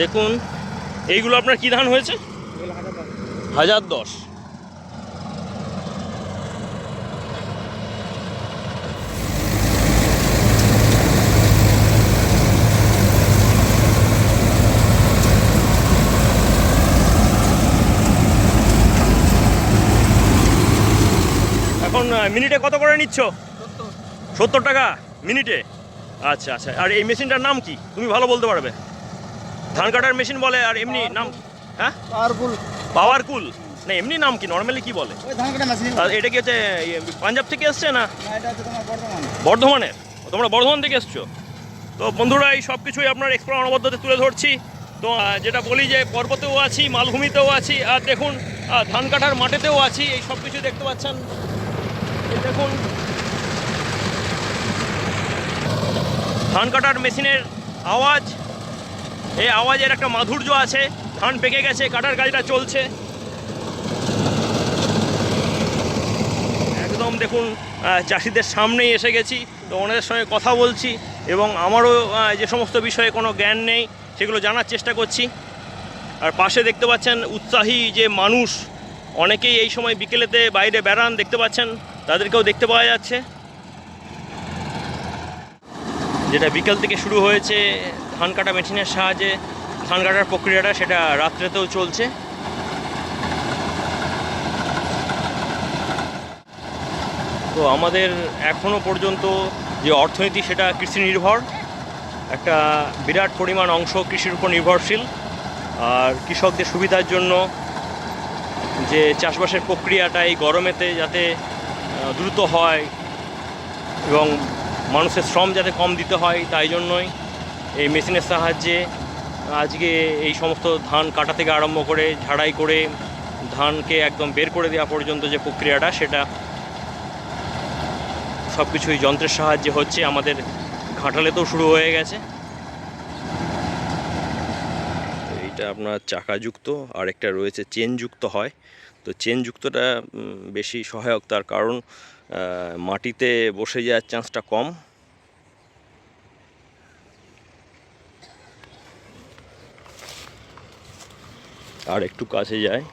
দেখুন এইগুলো আপনার কি ধান হয়েছে? হাজার দশ। এখন মিনিটে কত করে নিচ্ছ? সত্তর টাকা? মিনিটে? আচ্ছা আচ্ছা। আর এই মেশিনটার নাম কি? তুমি ভালো বলতে পারবে। ধান কাটার মেশিন বলে আর এমনি নাম হ্যাঁ? পাওয়ারফুল পাওয়ার কুল না এমনি নাম কি? নর্মালি কি বলে? এটা কি হচ্ছে ইয়ে, পাঞ্জাব থেকে এসছে না? বর্ধমানের? তোমরা বর্ধমান থেকে এসছো? তো বন্ধুরা এই সব কিছুই আপনার এক্সপ্লোর অনবদ্যতে তুলে ধরছি। তো যেটা বলি যে পর্বতেও আছি মালভূমিতেও আছি আর দেখুন ধান কাটার মাঠেতেও আছি। এই সব কিছু দেখতে পাচ্ছেন। দেখুন। ধান কাটার মেশিনের আওয়াজ এই আওয়াজের একটা মাধুর্য আছে। ধান পেকে গেছে, কাটার কাজটা চলছে। একদম দেখুন চাষিদের সামনেই এসে গেছি। তো ওনাদের সঙ্গে কথা বলছি এবং আমারও যে সমস্ত বিষয়ে কোনো জ্ঞান নেই, সেগুলো জানার চেষ্টা করছি। আর পাশে দেখতে পাচ্ছেন উৎসাহী যে মানুষ, অনেকেই এই সময় বিকেলেতে বাইরে বেড়ান, দেখতে পাচ্ছেন, তাদেরকেও দেখতে পাওয়া যাচ্ছে। যেটা বিকেল থেকে শুরু হয়েছে ধান কাটা মেশিনের সাহায্যে ধান কাটার প্রক্রিয়াটা সেটা রাত্রেতেও চলছে। তো আমাদের এখনও পর্যন্ত যে অর্থনীতি, সেটা কৃষি নির্ভর। একটা বিরাট পরিমাণ অংশ কৃষির উপর নির্ভরশীল। আর কৃষকদের সুবিধার জন্য যে চাষবাসের প্রক্রিয়াটা এই গরমেতে যাতে দ্রুত হয় এবং মানুষের শ্রম যাতে কম দিতে হয়, তাই জন্যই এই মেশিনের সাহায্যে আজকে এই সমস্ত ধান কাটা থেকে আরম্ভ করে ঝাড়াই করে ধানকে একদম বের করে দেওয়া পর্যন্ত যে প্রক্রিয়াটা, সেটা সব কিছুই যন্ত্রের সাহায্যে হচ্ছে। আমাদের ঘাটালেতেও শুরু হয়ে গেছে। এইটা আপনার চাকাযুক্ত আর একটা রয়েছে চেনযুক্ত হয়। তো চেনযুক্তটা বেশি সহায়ক, তার কারণ মাটিতে বসে যাওয়ার চান্সটা কম। আর একটু কাছে যায়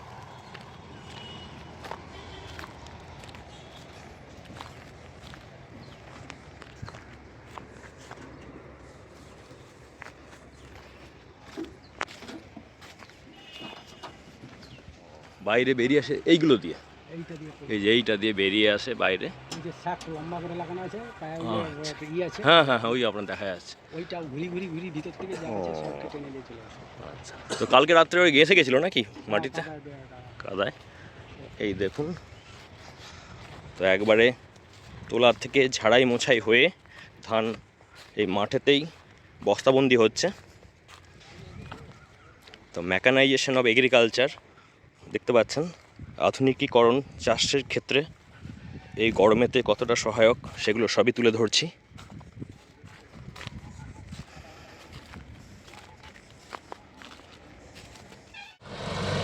বাইরে বেরিয়ে আসে এইগুলো দিয়ে এই যে এইটা দিয়ে বেরিয়ে আসে বাইরে। যে শাক লম্বা করে লাগানো আছে পায়ে আচ্ছা। ইয়ে আছে। হ্যাঁ হ্যাঁ হ্যাঁ ওই আপনার দেখা যাচ্ছে। ওইটা ঘুরি ঘুরি ঘুরি ভিতর থেকে যা আছে। সব কেটে নিয়ে চলে আসে। আচ্ছা। তো কালকে রাত্রে ওই গেছে গেছিল নাকি মাটিতে? কাদা কাদায়। এই দেখুন। তো একবারে তোলার থেকে ঝাড়াই মোছাই হয়ে ধান এই মাঠেতেই বস্তাবন্দি হচ্ছে। তো মেকানাইজেশন অফ এগ্রিকালচার দেখতে পাচ্ছেন। আধুনিকীকরণ চাষের ক্ষেত্রে এই গরমেতে কতটা সহায়ক সেগুলো সবই তুলে ধরছি।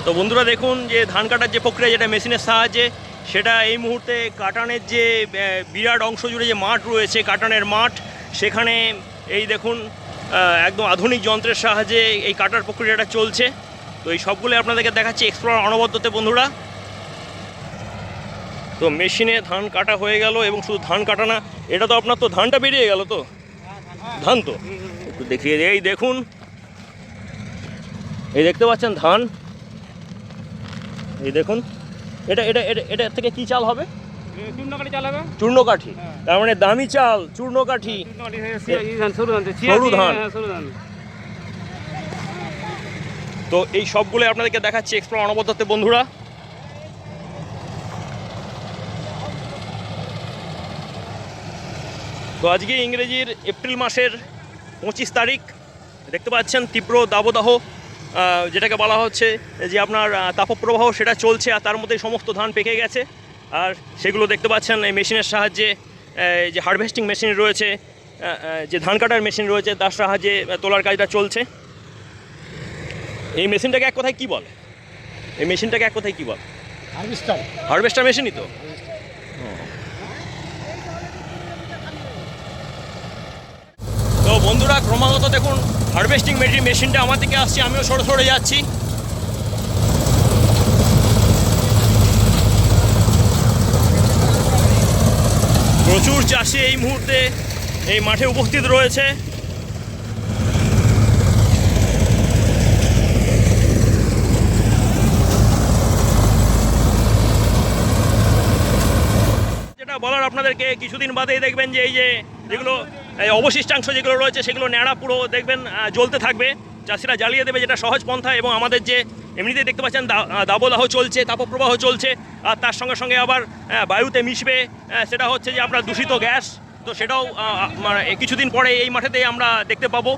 তো বন্ধুরা দেখুন যে ধান কাটার যে প্রক্রিয়া, যেটা মেশিনের সাহায্যে, সেটা এই মুহূর্তে কাটানের যে বিরাট অংশ জুড়ে যে মাঠ রয়েছে, কাটানের মাঠ, সেখানে এই দেখুন একদম আধুনিক যন্ত্রের সাহায্যে এই কাটার প্রক্রিয়াটা চলছে। তো এই সবগুলো আপনাদেরকে দেখাচ্ছি এক্সপ্লোর অনবদ্যতে বন্ধুরা। তো মেশিনে ধান কাটা হয়ে গেল এবং শুধু ধান কাটা না এটা তো আপনার তো ধানটা বেরিয়ে গেল তো? ধান তো? একটু দেখিয়ে। এই দেখুন। এই দেখতে পাচ্ছেন ধান? এই দেখুন। এটা এটা এটা এটা থেকে কি চাল হবে? চূর্ণকাঠি হ্যাঁ। তার মানে দামি চাল চূর্ণকাঠি। সরু ধান। তো এই সবগুলো আপনাদেরকে দেখাচ্ছি এক্সপ্লোর অনবদ্যতে বন্ধুরা। তো আজকে ইংরেজির এপ্রিল মাসের পঁচিশ তারিখ দেখতে পাচ্ছেন তীব্র দাবদাহ যেটাকে বলা হচ্ছে যে আপনার তাপপ্রবাহ সেটা চলছে আর তার মধ্যে সমস্ত ধান পেকে গেছে। আর সেগুলো দেখতে পাচ্ছেন এই মেশিনের সাহায্যে যে হারভেস্টিং মেশিন রয়েছে যে ধান কাটার মেশিন রয়েছে তার সাহায্যে তোলার কাজটা চলছে। এই মেশিনটাকে এক কথায় কী বলে? এই মেশিনটাকে এক কথায় কী বলে? হারভেস্টার। হারভেস্টার মেশিনই তো? তো বন্ধুরা, ক্রমাগত দেখুন হারভেস্টিং মেশিনটা আমার দিকে আসছে, আমিও সরে সরে যাচ্ছি। প্রচুর চাষি এই মুহূর্তে এই মাঠে উপস্থিত রয়েছে। যেটা বলার আপনাদেরকে, কিছুদিন বাদেই দেখবেন যে এই যে যেগুলো অবশিষ্টাংশ যেগুলো রয়েছে সেগুলো ন্যাড়া পুরো দেখবেন জ্বলতে থাকবে। চাষিরা জ্বালিয়ে দেবে যেটা সহজ পন্থা এবং আমাদের যে এমনিতেই দেখতে পাচ্ছেন দাবদাহ চলছে, তাপপ্রবাহ চলছে, আর তার সঙ্গে সঙ্গে আবার বায়ুতে মিশবে সেটা হচ্ছে যে আপনার দূষিত গ্যাস, তো সেটাও মানে কিছুদিন পরে এই মাঠেতে আমরা দেখতে পাবো।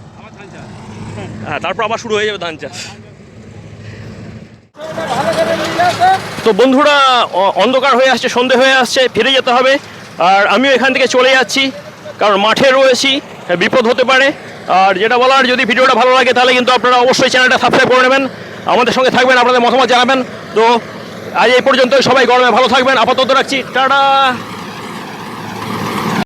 হ্যাঁ তারপর আবার শুরু হয়ে যাবে ধান চাষ। তো বন্ধুরা অন্ধকার হয়ে আসছে, সন্ধে হয়ে আসছে, ফিরে যেতে হবে। আর আমিও এখান থেকে চলে যাচ্ছি। কারণ মাঠে রয়েছি হ্যাঁ, বিপদ হতে পারে। আর যেটা বলার যদি ভিডিওটা ভালো লাগে তাহলে কিন্তু আপনারা অবশ্যই চ্যানেলটা সাবস্ক্রাইব করে নেবেন। আমাদের সঙ্গে থাকবেন আপনাদের মতামত জানাবেন। তো আজ এই পর্যন্ত সবাই গরমে ভালো থাকবেন। আপাতত রাখছি। টাটা!